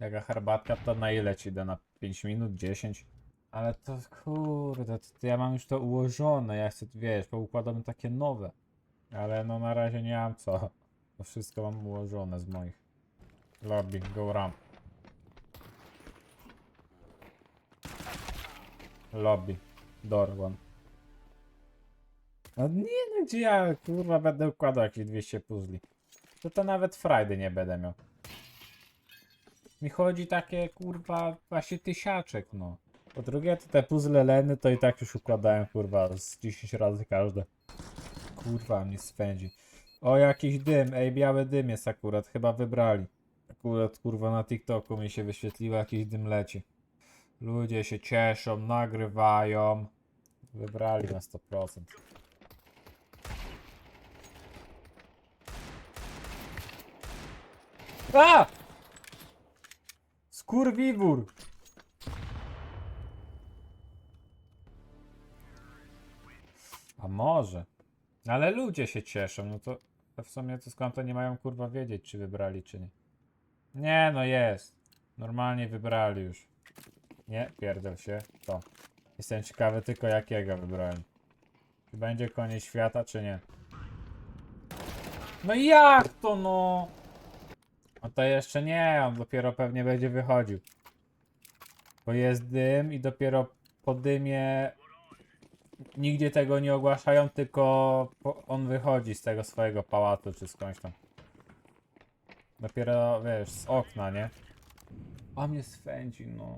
Jaka herbatka to na ile ci da? Na 5 minut? 10? Ale to kurde, to, to ja mam już to ułożone. Ja chcę, wiesz, poukładam takie nowe. Ale no na razie nie mam co. To wszystko mam ułożone z moich. Lobby, go ramp. Lobby. Door one. No nie no, gdzie ja kurwa będę układał jakieś 200 puzli. To to nawet Friday nie będę miał. Mi chodzi takie kurwa właśnie tysiaczek no. Po drugie to te puzzle Leny to i tak już układałem kurwa z 10 razy każde. Kurwa mnie swędzi. O jakiś dym, ej biały dym jest akurat, chyba wybrali. Akurat kurwa na TikToku mi się wyświetliło jakiś dym leci. Ludzie się cieszą, nagrywają. Wybrali na 100%. A! Skurwiwór! A może? Ale ludzie się cieszą, no to w sumie to skąd to nie mają kurwa wiedzieć, czy wybrali, czy nie. Nie, no jest. Normalnie wybrali już. Nie, pierdol się. To. Jestem ciekawy tylko jakiego wybrałem. Czy będzie koniec świata, czy nie? No jak to no? No to jeszcze nie, on dopiero pewnie będzie wychodził. Bo jest dym i dopiero po dymie nigdzie tego nie ogłaszają, tylko on wychodzi z tego swojego pałacu czy skądś tam. Dopiero wiesz, z okna, nie? A mnie swędzi, no.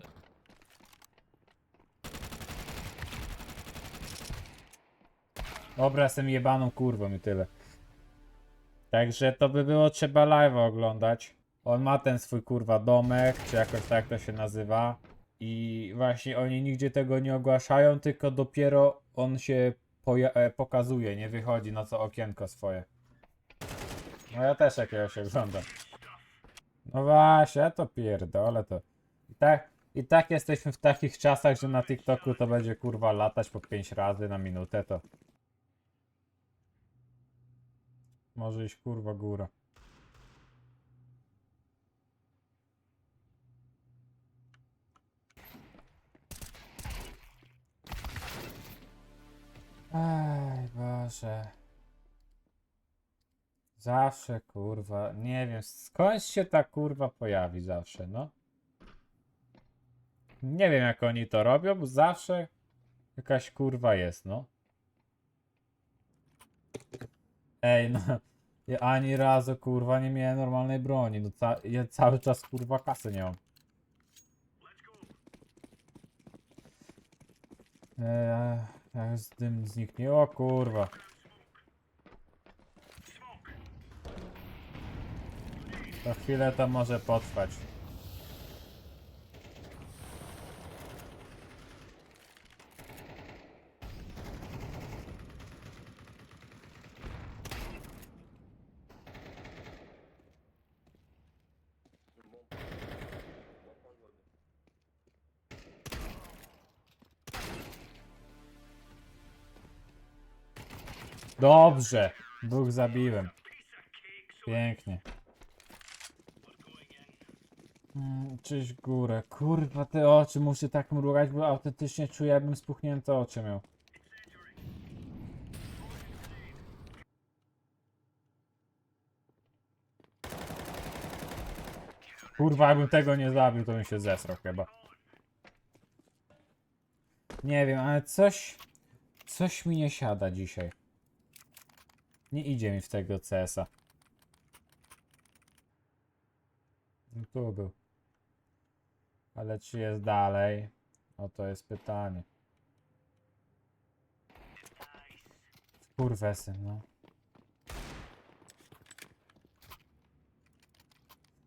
Dobra, jestem jebaną kurwą i tyle. Także to by było trzeba live oglądać. On ma ten swój kurwa domek, czy jakoś tak to się nazywa. I właśnie oni nigdzie tego nie ogłaszają, tylko dopiero on się e, pokazuje, nie wychodzi na to okienko swoje. No ja też jakiegoś oglądam. No właśnie, ja to pierdolę to. I tak, I tak jesteśmy w takich czasach, że na TikToku to będzie kurwa latać po 5 razy na minutę to. Może iść kurwa góra. Ej, Boże. Zawsze kurwa, nie wiem, skąd się ta kurwa pojawi zawsze, no. Nie wiem jak oni to robią, bo zawsze jakaś kurwa jest, no. Ej, no. Ja ani razu kurwa nie miałem normalnej broni, no ca ja cały czas kurwa kasy nie mam. Eee, jak z tym zniknie, o kurwa. To chwilę to może potrwać. Dobrze. Dwóch zabiłem. Pięknie. Mm, Czyś górę. Kurwa, te oczy muszę tak mrugać, bo autentycznie czuję, jakbym spuchnięte oczy miał. Kurwa, jakbym tego nie zabił, to bym się zesrał chyba. Nie wiem, ale coś... Coś mi nie siada dzisiaj. Nie idzie mi w tego CS-a. No tu był. Ale czy jest dalej? No to jest pytanie. Kurwesy, no.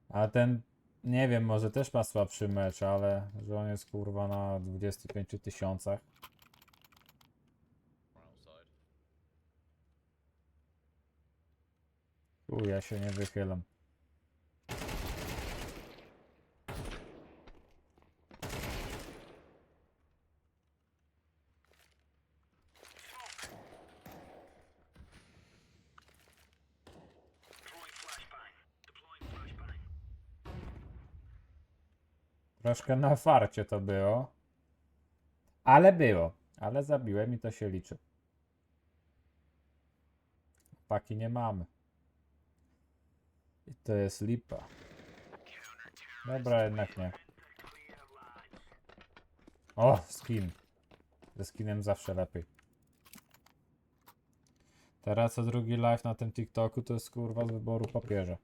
A ten, nie wiem, może też ma słabszy mecz, ale że on jest kurwa na 25 tysiącach. U, ja się nie wychylam. Troszkę na farcie to było. Ale było. Ale zabiłem i to się liczy. Paki nie mamy. To jest lipa. Dobra, jednak nie. O, skin. Ze skinem zawsze lepiej. Teraz co drugi live na tym TikToku to jest kurwa z wyboru papieża.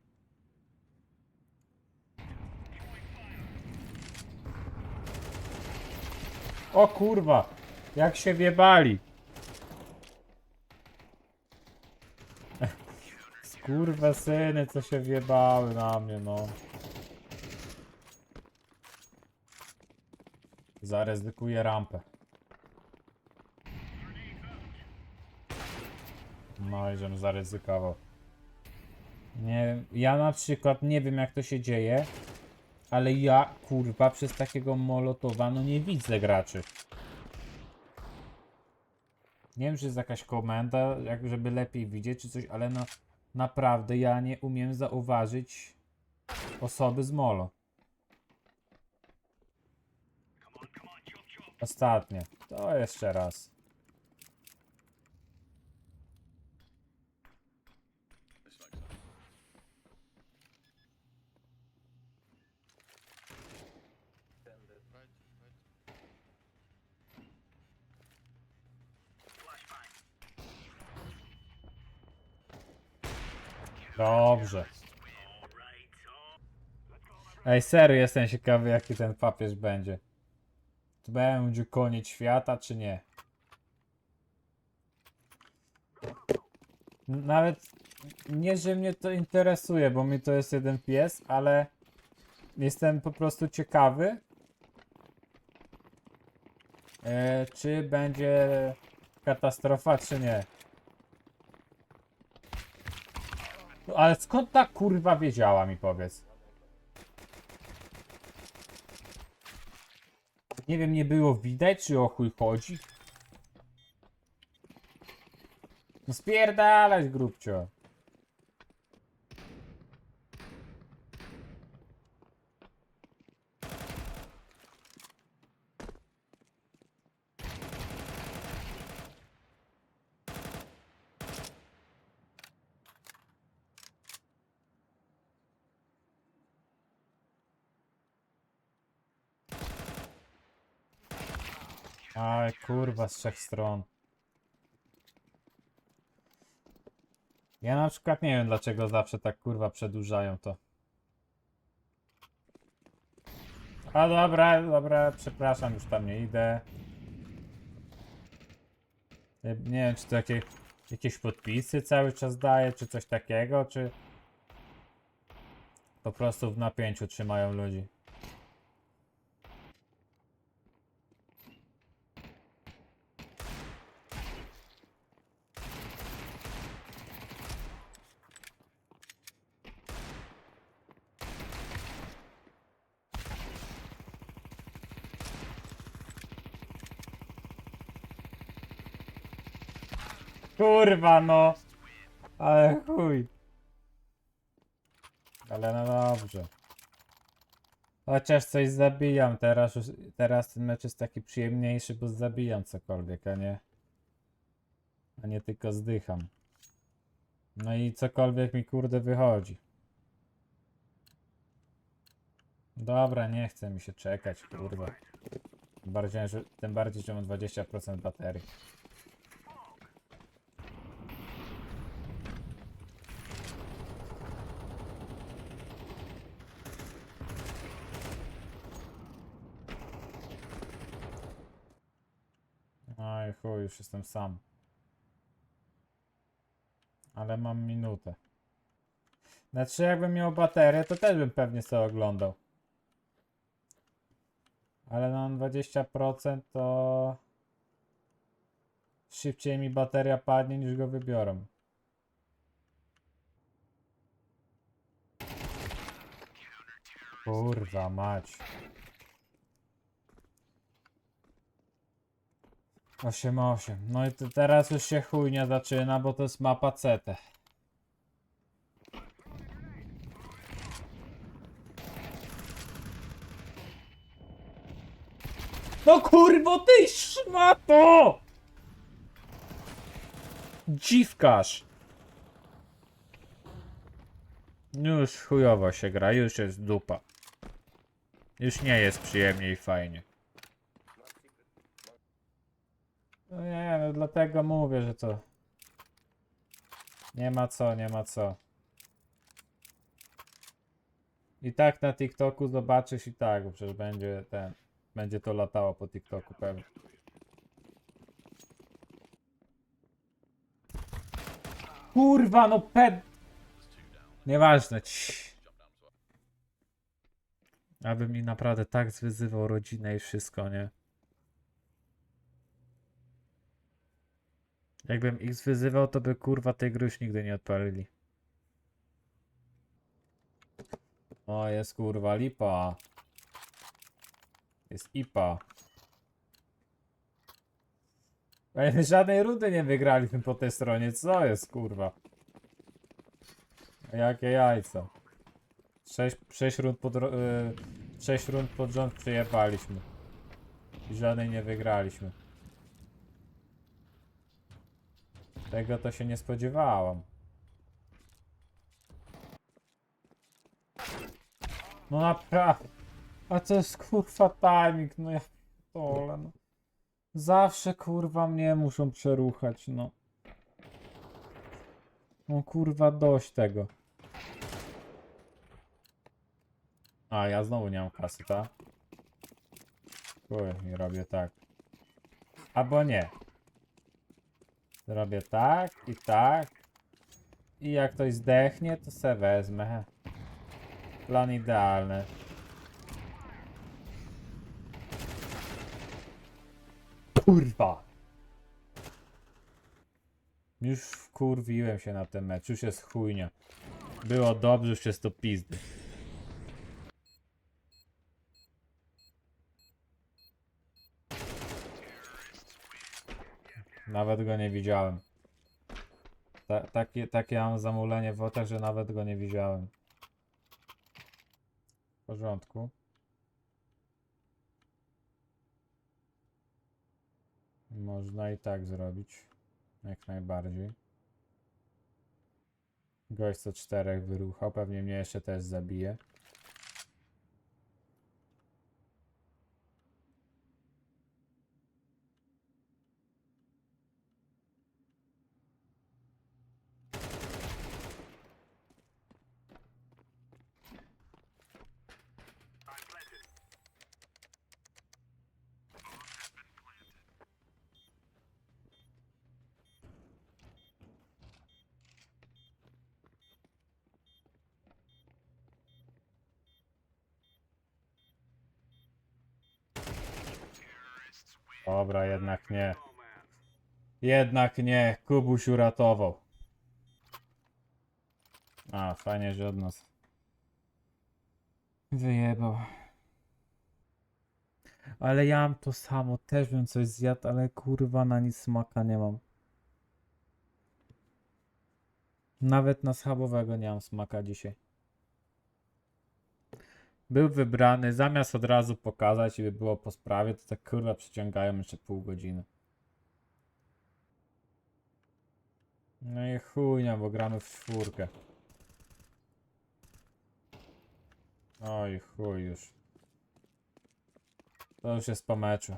O kurwa! Jak się wiebali! Kurwa syny, co się wiebały na mnie, no. Zaryzykuję rampę. No i żebym zaryzykował. Nie, ja na przykład nie wiem jak to się dzieje, ale ja kurwa przez takiego molotowa no nie widzę graczy. Nie wiem, czy jest jakaś komenda, jak żeby lepiej widzieć czy coś, ale no naprawdę ja nie umiem zauważyć osoby z molo. Ostatnie. To jeszcze raz. Dobrze. Ej, serio jestem ciekawy jaki ten papież będzie. Czy będzie koniec świata, czy nie? Nawet nie, że mnie to interesuje, bo mi to jest jeden pies, ale jestem po prostu ciekawy, e, czy będzie katastrofa, czy nie. No, Ale skąd ta kurwa wiedziała mi powiedz? Nie wiem, nie było widać, czy o chuj chodzi. No spierdalać, grubcio. Kurwa, z trzech stron. Ja na przykład nie wiem, dlaczego zawsze tak kurwa przedłużają to. A dobra, dobra, przepraszam, już tam nie idę. Nie wiem, czy to jakie, jakieś podpisy cały czas daje, czy coś takiego, czy po prostu w napięciu trzymają ludzi. Kurwa no! Ale chuj. Ale no dobrze. Chociaż coś zabijam teraz, już, teraz ten mecz jest taki przyjemniejszy, bo zabijam cokolwiek, a nie... A nie tylko zdycham. No i cokolwiek mi kurde wychodzi. Dobra, nie chce mi się czekać, kurwa. Bardziej, że, tym bardziej, że mam 20% baterii. Oj, chuj, już jestem sam. Ale mam minutę. Znaczy, jakbym miał baterię, to też bym pewnie sobie oglądał. Ale mam 20%, to szybciej mi bateria padnie niż go wybiorą. Kurwa mać. 8-8. No i teraz już się chujnia zaczyna, bo to jest mapa CT. No kurwo, ty szmato! Dziwkarz. Już chujowo się gra, już jest dupa. Już nie jest przyjemnie i fajnie. No nie, no dlatego mówię, że to... Nie ma co, nie ma co. I tak na TikToku zobaczysz i tak, bo przecież będzie ten... Będzie to latało po TikToku pewnie. Kurwa, no ped... Nieważne. Cii. Aby mi naprawdę tak zwyzywał rodzinę i wszystko, nie? Jakbym ich zwyzywał, to by kurwa tej gry już nigdy nie odpalili. O, jest kurwa lipa. Jest IPA. Ej, Żadnej rundy nie wygraliśmy po tej stronie. Co jest kurwa? Jakie jajca. Sześć, sześć rund pod, y, sześć rund pod rząd przyjebaliśmy. I żadnej nie wygraliśmy. Tego to się nie spodziewałam. No naprawdę. A to jest kurwa timing, no ja pierdolę, no. Zawsze kurwa mnie muszą przeruchać, no. No kurwa dość tego. A ja znowu nie mam kasy, tak? Chuj, i robię tak. Albo nie. Zrobię tak i tak. I jak ktoś zdechnie, to se wezmę. Plan idealny. Kurwa. Już wkurwiłem się na ten mecz, już jest chujnia. Było dobrze, już jest to pizdy. Nawet go nie widziałem. Ta, takie, takie mam zamulenie w oczach, że nawet go nie widziałem. W porządku. Można i tak zrobić. Jak najbardziej. Gość co czterech wyruchał, pewnie mnie jeszcze też zabije. Dobra, jednak nie. Jednak nie. Kubuś uratował. A, fajnie, że od nas wyjebał. Ale ja mam to samo, też bym coś zjadł, ale kurwa na nic smaka nie mam. Nawet na schabowego nie mam smaka dzisiaj. Był wybrany, zamiast od razu pokazać i by było po sprawie, to tak kurwa przyciągają jeszcze pół godziny. No i chujnia, bo gramy w czwórkę. Oj chuj już. To już jest po meczu.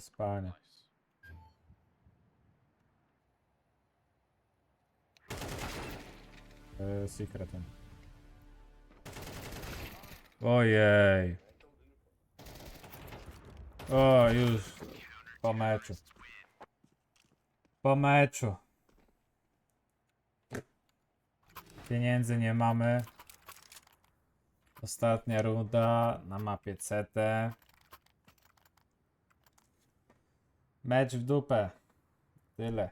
Do spania. Yy, secretem. Ojej. O, już. Po meczu. Po meczu. Pieniędzy nie mamy. Ostatnia runda na mapie CT. Mecz w dupę. Tyle.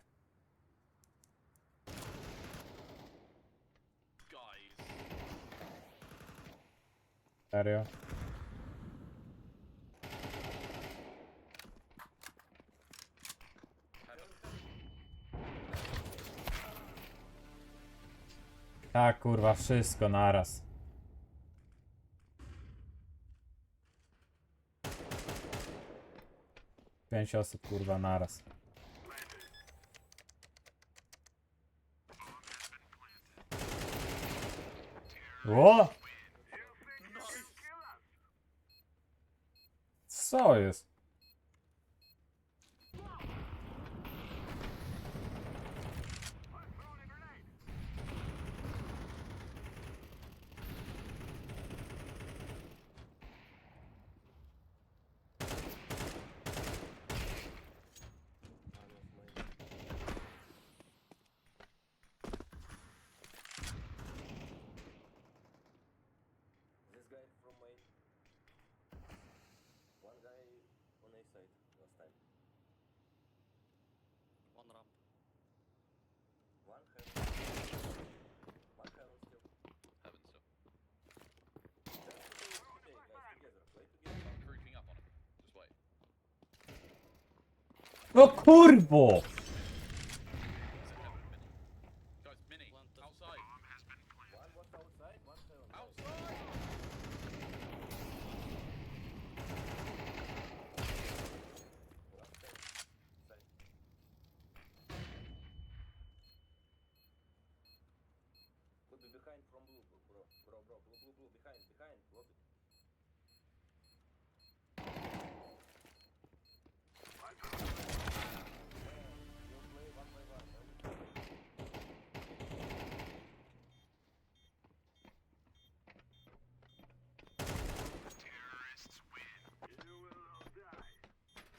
Serio? Tak, kurwa, wszystko naraz. Pięć osób, kurwa, naraz. O! No kurwo!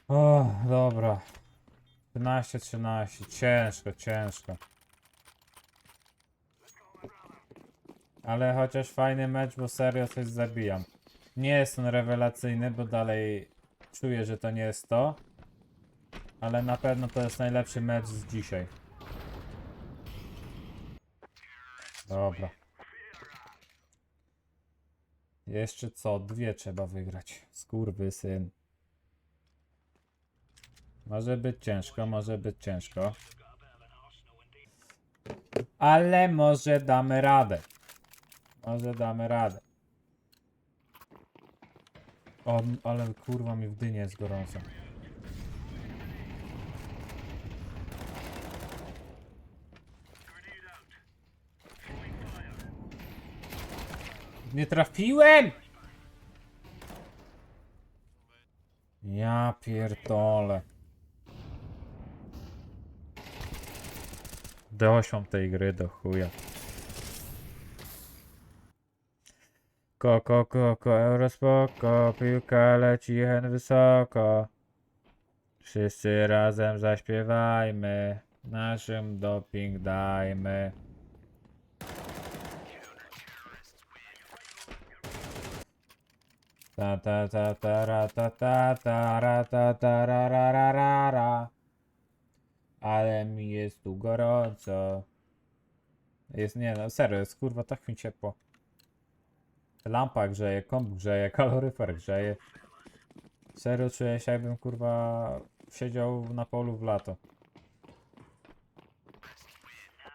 O, dobra. 13, 13. Ciężko, ciężko. Ale chociaż fajny mecz, bo serio coś zabijam. Nie jest on rewelacyjny, bo dalej czuję, że to nie jest to. Ale na pewno to jest najlepszy mecz z dzisiaj. Dobra. Jeszcze co? Dwie trzeba wygrać. Skurwysyn. Może być ciężko, może być ciężko. Ale może damy radę. Może damy radę. O, ale kurwa mi w dynie jest gorąco. Nie trafiłem! Ja pierdolę. D8 tej gry do chuja. Koko, koko, eurospoko, piłka leci hen wysoko. Wszyscy razem zaśpiewajmy, naszym doping dajmy. Ta ta ta ta ra ta ta ta ra ta ta ra ra ra ra ra. Ale mi jest tu gorąco. Jest, nie no, serio, jest kurwa tak mi ciepło. Lampa grzeje, komp grzeje, kaloryfer grzeje. Serio czuję się jakbym kurwa siedział na polu w lato.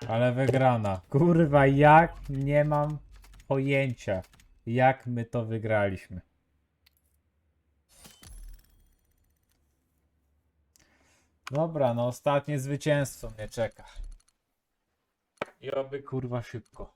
Ale wygrana. Kurwa, jak nie mam pojęcia, jak my to wygraliśmy. Dobra, no ostatnie zwycięstwo mnie czeka. I oby kurwa szybko.